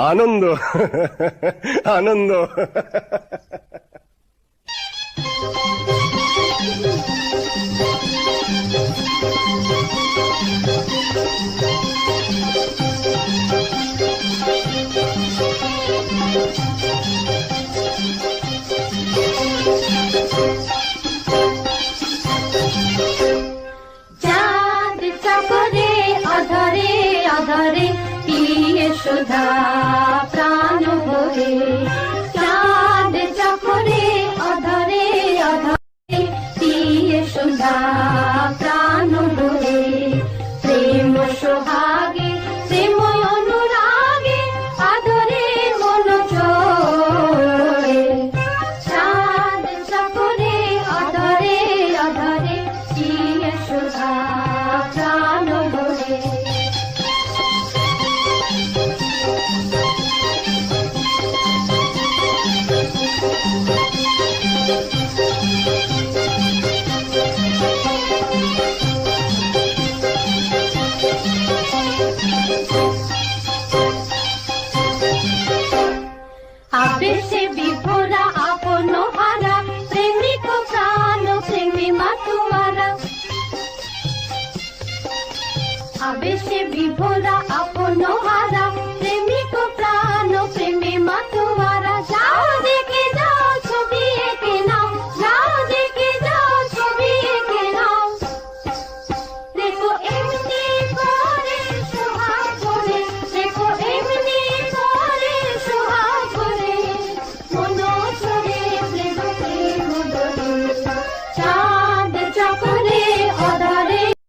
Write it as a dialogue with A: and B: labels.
A: 아는도, 아는도. सुधा আবেশে বিভোরা আপন হারা প্রেমিক প্রাণ প্রেমী তোমারা আবেশে বিভোরা আপন হারা